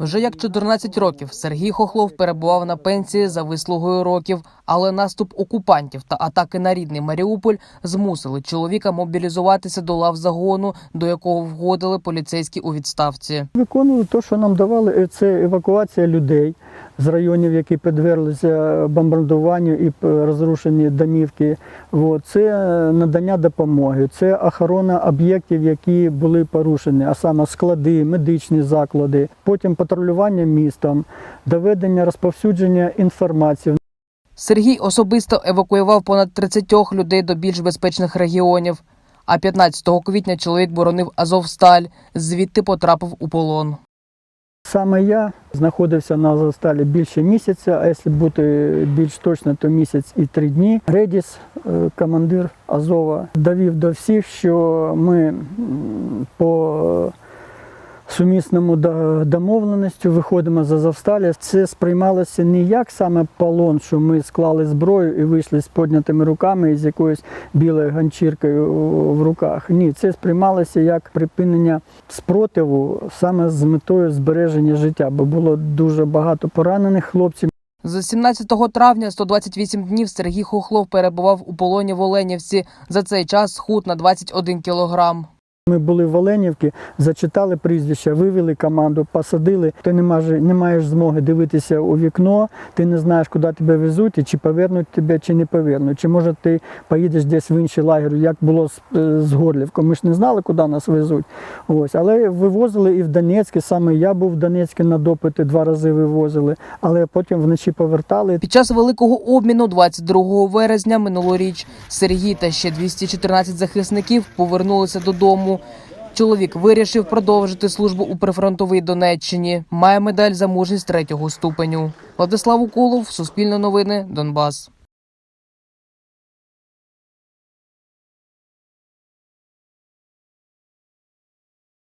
Вже як 14 років Сергій Хохлов перебував на пенсії за вислугою років, але наступ окупантів та атаки на рідний Маріуполь змусили чоловіка мобілізуватися до лав загону, до якого входили поліцейські у відставці. Виконували те, що нам давали, Е, це евакуація людей з районів, які підверглися бомбардуванню і розрушені домівки. Це е, надання допомоги, це охорона об'єктів, які були порушені, а саме склади, медичні заклади, потім патрулювання містом, доведення розповсюдження інформації. Сергій особисто евакуював понад 30 людей до більш безпечних регіонів. А 15 квітня чоловік боронив Азовсталь, звідти потрапив у полон. Саме я знаходився на засталі більше місяця, а якщо бути більш точно, то місяць і три дні. Редіс, е, командир Азова, довів до всіх, що ми по сумісному до- домовленістю виходимо з Азовсталі. Це сприймалося не як саме полон, що ми склали зброю і вийшли з піднятими руками і з якоюсь білою ганчіркою в руках. Ні, це сприймалося як припинення спротиву саме з метою збереження життя, бо було дуже багато поранених хлопців. З 17 травня 128 днів Сергій Хохлов перебував у полоні в Оленівці. За цей час схуд на 21 кілограм. Ми були в Оленівці, зачитали прізвища, вивели команду, посадили. Ти не маєш, не маєш змоги дивитися у вікно, ти не знаєш, куди тебе везуть, і чи повернуть тебе, чи не повернуть. Чи може ти поїдеш десь в інший лагер, як було з, е, з Горлівком. Ми ж не знали, куди нас везуть. Ось. Але вивозили і в Донецьке. Саме я був в Донецьку на допити, два рази вивозили, але потім вночі повертали. Під час великого обміну 22 березня минулоріч Сергій та ще 214 захисників повернулися додому. Чоловік вирішив продовжити службу у прифронтовій Донеччині. Має медаль за мужність третього ступеню. Владислав Уколов, Суспільне новини, Донбас.